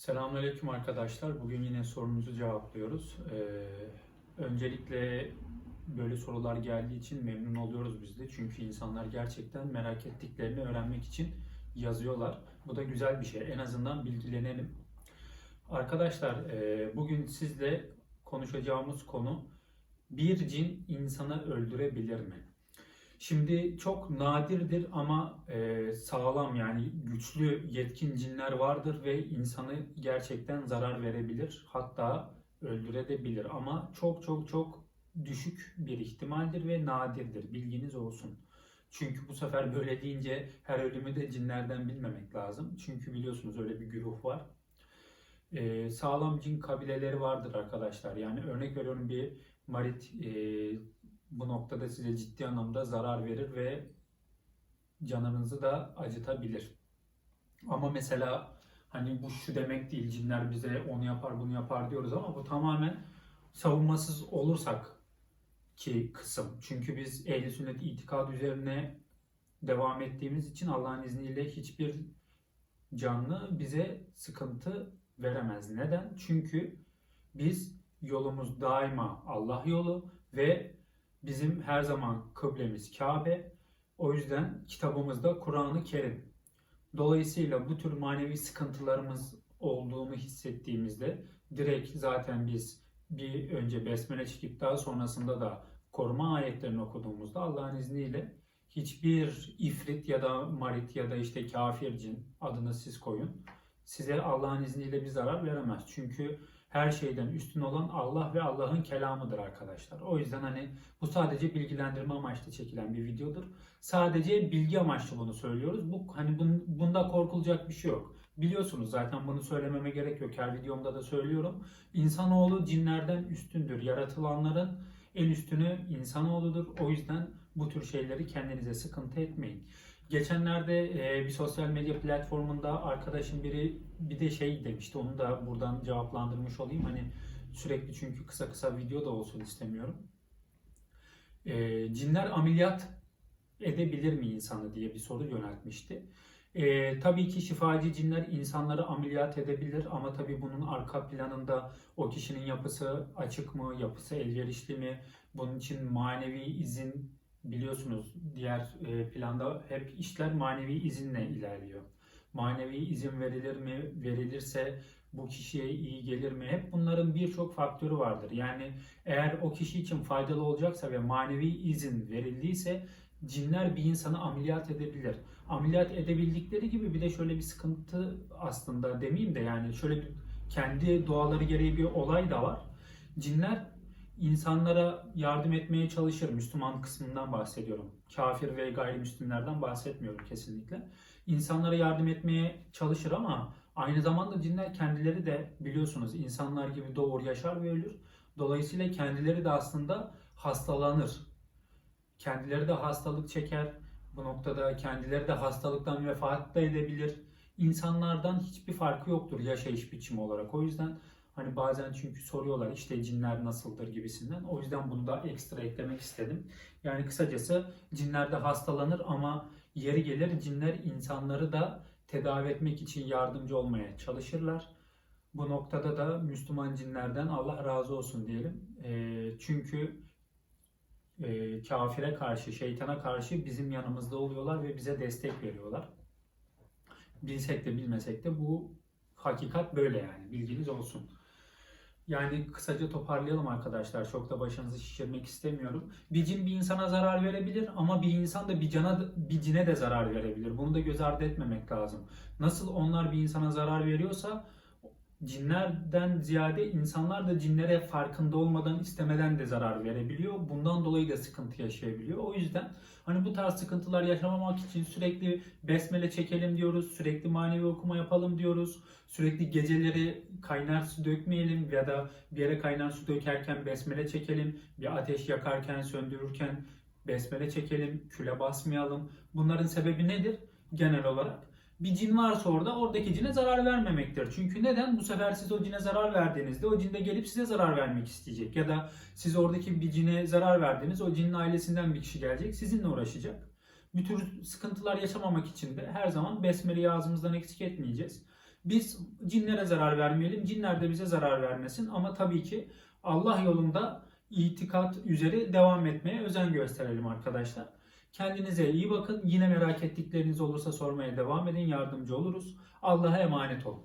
Selamünaleyküm arkadaşlar. Bugün yine sorunuzu cevaplıyoruz. Ee, öncelikle böyle sorular geldiği için memnun oluyoruz biz de. Çünkü insanlar gerçekten merak ettiklerini öğrenmek için yazıyorlar. Bu da güzel bir şey. En azından bilgilenelim. Arkadaşlar e, bugün sizle konuşacağımız konu bir cin insanı öldürebilir mi? Şimdi çok nadirdir ama e, sağlam yani güçlü yetkin cinler vardır ve insanı gerçekten zarar verebilir hatta öldürebilir ama çok çok çok düşük bir ihtimaldir ve nadirdir bilginiz olsun. Çünkü bu sefer böyle deyince her ölümü de cinlerden bilmemek lazım. Çünkü biliyorsunuz öyle bir güruh var. E, sağlam cin kabileleri vardır arkadaşlar. Yani örnek veriyorum bir Marit e, bu noktada size ciddi anlamda zarar verir ve canınızı da acıtabilir. Ama mesela hani bu şu demek değil cinler bize onu yapar bunu yapar diyoruz ama bu tamamen savunmasız olursak ki kısım. Çünkü biz ehli sünnet itikad üzerine devam ettiğimiz için Allah'ın izniyle hiçbir canlı bize sıkıntı veremez. Neden? Çünkü biz yolumuz daima Allah yolu ve Bizim her zaman kıblemiz Kabe. O yüzden kitabımızda Kur'an-ı Kerim. Dolayısıyla bu tür manevi sıkıntılarımız olduğunu hissettiğimizde direkt zaten biz bir önce besmele çekip daha sonrasında da koruma ayetlerini okuduğumuzda Allah'ın izniyle hiçbir ifrit ya da marit ya da işte kafir cin adını siz koyun size Allah'ın izniyle bir zarar veremez. Çünkü her şeyden üstün olan Allah ve Allah'ın kelamıdır arkadaşlar. O yüzden hani bu sadece bilgilendirme amaçlı çekilen bir videodur. Sadece bilgi amaçlı bunu söylüyoruz. Bu hani bun, bunda korkulacak bir şey yok. Biliyorsunuz zaten bunu söylememe gerek yok. Her videomda da söylüyorum. İnsanoğlu cinlerden üstündür. Yaratılanların en üstünü insanoğludur. O yüzden bu tür şeyleri kendinize sıkıntı etmeyin. Geçenlerde e, bir sosyal medya platformunda arkadaşım biri bir de şey demişti. Onu da buradan cevaplandırmış olayım. Hani sürekli çünkü kısa kısa video da olsun istemiyorum. E, cinler ameliyat edebilir mi insanı diye bir soru yöneltmişti. E, tabii ki şifacı cinler insanları ameliyat edebilir ama tabii bunun arka planında o kişinin yapısı açık mı, yapısı elverişli mi, bunun için manevi izin biliyorsunuz diğer e, planda hep işler manevi izinle ilerliyor. Manevi izin verilir mi? Verilirse bu kişiye iyi gelir mi? Hep bunların birçok faktörü vardır. Yani eğer o kişi için faydalı olacaksa ve manevi izin verildiyse cinler bir insanı ameliyat edebilir. Ameliyat edebildikleri gibi bir de şöyle bir sıkıntı aslında demeyeyim de yani şöyle bir kendi doğaları gereği bir olay da var. Cinler insanlara yardım etmeye çalışır. Müslüman kısmından bahsediyorum. Kafir ve gayrimüslimlerden bahsetmiyorum kesinlikle. İnsanlara yardım etmeye çalışır ama aynı zamanda cinler kendileri de biliyorsunuz insanlar gibi doğur, yaşar ve ölür. Dolayısıyla kendileri de aslında hastalanır. Kendileri de hastalık çeker. Bu noktada kendileri de hastalıktan vefat da edebilir. İnsanlardan hiçbir farkı yoktur yaşayış biçimi olarak. O yüzden Hani bazen çünkü soruyorlar işte cinler nasıldır gibisinden. O yüzden bunu da ekstra eklemek istedim. Yani kısacası cinler de hastalanır ama yeri gelir cinler insanları da tedavi etmek için yardımcı olmaya çalışırlar. Bu noktada da Müslüman cinlerden Allah razı olsun diyelim. E, çünkü e, kafire karşı, şeytana karşı bizim yanımızda oluyorlar ve bize destek veriyorlar. Bilsek de bilmesek de bu hakikat böyle yani bilginiz olsun. Yani kısaca toparlayalım arkadaşlar. Çok da başınızı şişirmek istemiyorum. Bir cin bir insana zarar verebilir ama bir insan da bir cana bir cine de zarar verebilir. Bunu da göz ardı etmemek lazım. Nasıl onlar bir insana zarar veriyorsa cinlerden ziyade insanlar da cinlere farkında olmadan istemeden de zarar verebiliyor. Bundan dolayı da sıkıntı yaşayabiliyor. O yüzden hani bu tarz sıkıntılar yaşamamak için sürekli besmele çekelim diyoruz. Sürekli manevi okuma yapalım diyoruz. Sürekli geceleri kaynar su dökmeyelim ya da bir yere kaynar su dökerken besmele çekelim. Bir ateş yakarken, söndürürken besmele çekelim. Küle basmayalım. Bunların sebebi nedir? Genel olarak bir cin varsa orada oradaki cine zarar vermemektir. Çünkü neden? Bu sefer siz o cine zarar verdiğinizde o cin de gelip size zarar vermek isteyecek. Ya da siz oradaki bir cine zarar verdiniz o cinin ailesinden bir kişi gelecek sizinle uğraşacak. Bir tür sıkıntılar yaşamamak için de her zaman besmeleyi ağzımızdan eksik etmeyeceğiz. Biz cinlere zarar vermeyelim, cinler de bize zarar vermesin ama tabii ki Allah yolunda itikat üzere devam etmeye özen gösterelim arkadaşlar. Kendinize iyi bakın. Yine merak ettikleriniz olursa sormaya devam edin. Yardımcı oluruz. Allah'a emanet olun.